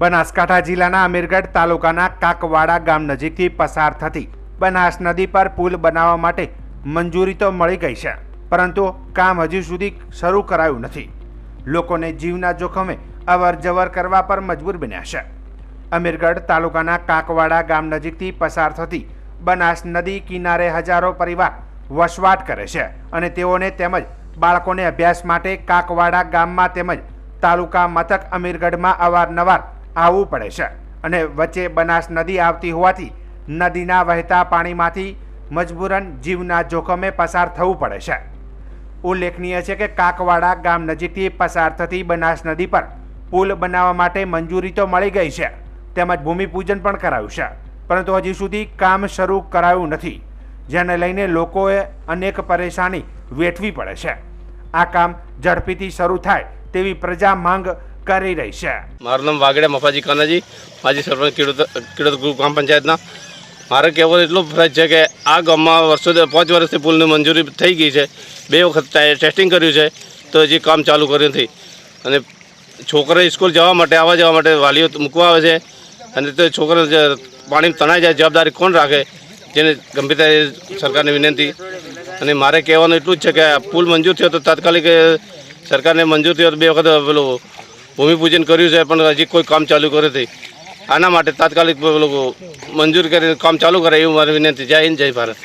બનાસકાંઠા જિલ્લાના અમીરગઢ તાલુકાના કાકવાડા ગામ નજીકથી પસાર થતી બનાસ નદી પર પુલ બનાવવા માટે મંજૂરી તો મળી ગઈ છે, પરંતુ કામ હજુ સુધી શરૂ કરાયું નથી. લોકોને જીવના જોખમે અવર જવર કરવા પર મજબૂર બન્યા છે. અમીરગઢ તાલુકાના કાકવાડા ગામ નજીકથી પસાર થતી બનાસ નદી કિનારે હજારો પરિવાર વસવાટ કરે છે અને તેઓને તેમજ બાળકોને અભ્યાસ માટે કાકવાડા ગામમાં તેમજ તાલુકા મથક અમીરગઢમાં અવારનવાર આવવું પડે છે. અને વચ્ચે બનાસ નદી આવતી હોવાથી નદીના વહેતા પાણીમાંથી મજબૂરન જીવના જોખમે પસાર થવું પડે છે. ઉલ્લેખનીય છે કે કાકવાડા ગામ નજીકથી પસાર થતી બનાસ નદી પર પુલ બનાવવા માટે મંજૂરી તો મળી ગઈ છે. તેમજ ભૂમિપૂજન પણ કરાયું છે. પરંતુ હજી સુધી કામ શરૂ કરાયું નથી, જેને લઈને લોકોએ અનેક પરેશાની વેઠવી પડે છે. આ કામ ઝડપીથી શરૂ થાય તેવી પ્રજા માંગ કરી રહી છે. મારું નામ વાગડે મફાજી કાનાજી માજી સરપંચ ખેડૂત ખેડૂત ગ્રુપ ગ્રામ પંચાયતના. મારે કહેવાનું એટલું ફરજ છે કે આ ગામમાં વર્ષોથી પાંચ વર્ષથી પુલની મંજૂરી થઈ ગઈ છે. બે વખત ટેસ્ટિંગ કર્યું છે, તો હજી કામ ચાલુ કર્યું નથી. અને છોકરા સ્કૂલ જવા માટે, આવવા જવા માટે વાલીઓ મૂકવા આવે છે. અને તે છોકરા પાણી તણાઈ જાય, જવાબદારી કોણ રાખે? જેને ગંભીરતા સરકારની વિનંતી. અને મારે કહેવાનું એટલું જ છે કે પુલ મંજૂર થયો તો તાત્કાલિક સરકારને મંજૂર થયો તો બે વખત પેલું ભૂમિપૂજન કર્યું છે, પણ હજી કોઈ કામ ચાલુ કર્યું નથી આના માટે તાત્કાલિક લોકો મંજૂર કરીને કામ ચાલુ કરે, એવું મારી વિનંતી. જય હિન્દ, જય ભારત.